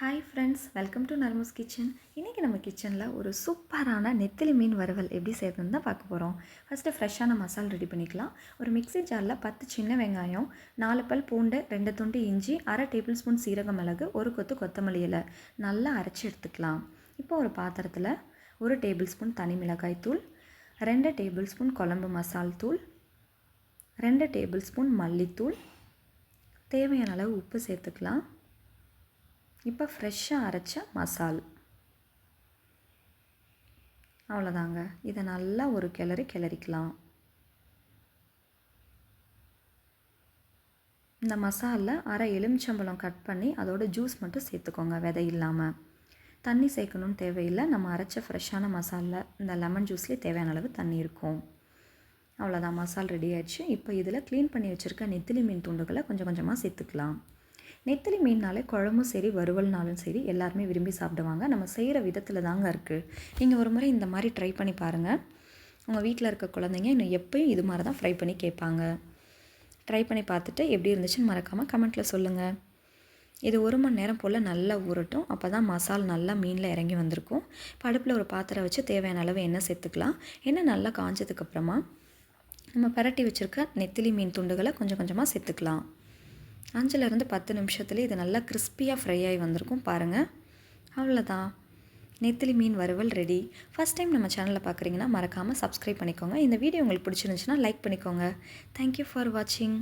Hi friends welcome to Narma's kitchen இன்றைக்கி நம்ம கிச்சனில் ஒரு சூப்பரான நெத்திலி மீன் வறுவல் எப்படி செய்யறதுன்னு தான் பார்க்க போகிறோம் ஃபஸ்ட்டு ஃப்ரெஷ்ஷான மசால் ரெடி பண்ணிக்கலாம். ஒரு மிக்ஸி ஜாரில் பத்து சின்ன வெங்காயம் நாலு பல் பூண்டு ரெண்டு துண்டு இஞ்சி அரை டேபிள் ஸ்பூன் சீரக மிளகு ஒரு கொத்து கொத்தமல்லி இலை. நல்லா அரைச்சி எடுத்துக்கலாம். இப்போ ஒரு பாத்திரத்தில் ஒரு டேபிள் ஸ்பூன் தனி மிளகாய் தூள் ரெண்டு டேபிள் ஸ்பூன் குழம்பு மசால் தூள் ரெண்டு டேபிள் ஸ்பூன் மல்லித்தூள். தேவையான அளவு உப்பு சேர்த்துக்கலாம். இப்போ ஃப்ரெஷ்ஷாக அரைச்ச மசால். அவ்வளோதாங்க. இதை நல்லா ஒரு கிளறி கிளறிக்கலாம். இந்த மசாலில் அரை எலுமிச்சம்பழம் கட் பண்ணி அதோட ஜூஸ் மட்டும் சேர்த்துக்கோங்க விதை இல்லாமல் தண்ணி சேர்க்கணும்னு தேவையில்லை. நம்ம அரைச்ச ஃப்ரெஷ்ஷான மசாலில் இந்த லெமன் ஜூஸ்லேயே தேவையான அளவு தண்ணி இருக்கும். அவ்வளோதான். மசால் ரெடி ஆயிடுச்சு. இப்போ இதில் க்ளீன் பண்ணி வச்சுருக்க நெத்திலி மீன் துண்டுகளை கொஞ்சம் கொஞ்சமாக சேர்த்துக்கலாம். நெத்திலி மீன்னாலே குழம்பும் சரி வறுவல்னாலும் சரி எல்லாருமே விரும்பி சாப்பிடுவாங்க. நம்ம செய்கிற விதத்தில் தாங்க இருக்குது நீங்கள் ஒரு முறை இந்த மாதிரி ட்ரை பண்ணி பாருங்கள் உங்கள் வீட்டில் இருக்க குழந்தைங்க இன்னும் எப்போயும் இது மாதிரி தான் ஃப்ரை பண்ணி கேட்பாங்க. ட்ரை பண்ணி பார்த்துட்டு எப்படி இருந்துச்சுன்னு மறக்காமல் கமெண்ட்டில் சொல்லுங்கள் இது ஒரு மணி நேரம் போல் நல்லா ஊறட்டும். அப்போ தான் மசால் நல்லா மீனில் இறங்கி வந்திருக்கும். படுப்பில் ஒரு பாத்திரம் வச்சு தேவையான அளவு எண்ணெய் சேர்த்துக்கலாம். எண்ணெய் நல்லா காஞ்சதுக்கப்புறமா நம்ம பரட்டி வச்சுருக்க நெத்திலி மீன் துண்டுகளை கொஞ்சம் கொஞ்சமாக சேர்த்துக்கலாம். அஞ்சுலேருந்து பத்து நிமிஷத்துலேயே இது நல்லா கிறிஸ்பியாக ஃப்ரை ஆகி வந்திருக்கும். பாருங்கள் அவ்வளோதான் நெத்திலி மீன் வறுவல் ரெடி ஃபஸ்ட் டைம் நம்ம சேனலில் பார்க்குறீங்கன்னா மறக்காமல் சப்ஸ்கிரைப் பண்ணிக்கோங்க. இந்த வீடியோ உங்களுக்கு பிடிச்சிருந்துச்சுன்னா லைக் பண்ணிக்கோங்க. தேங்க்யூ ஃபார் வாட்சிங்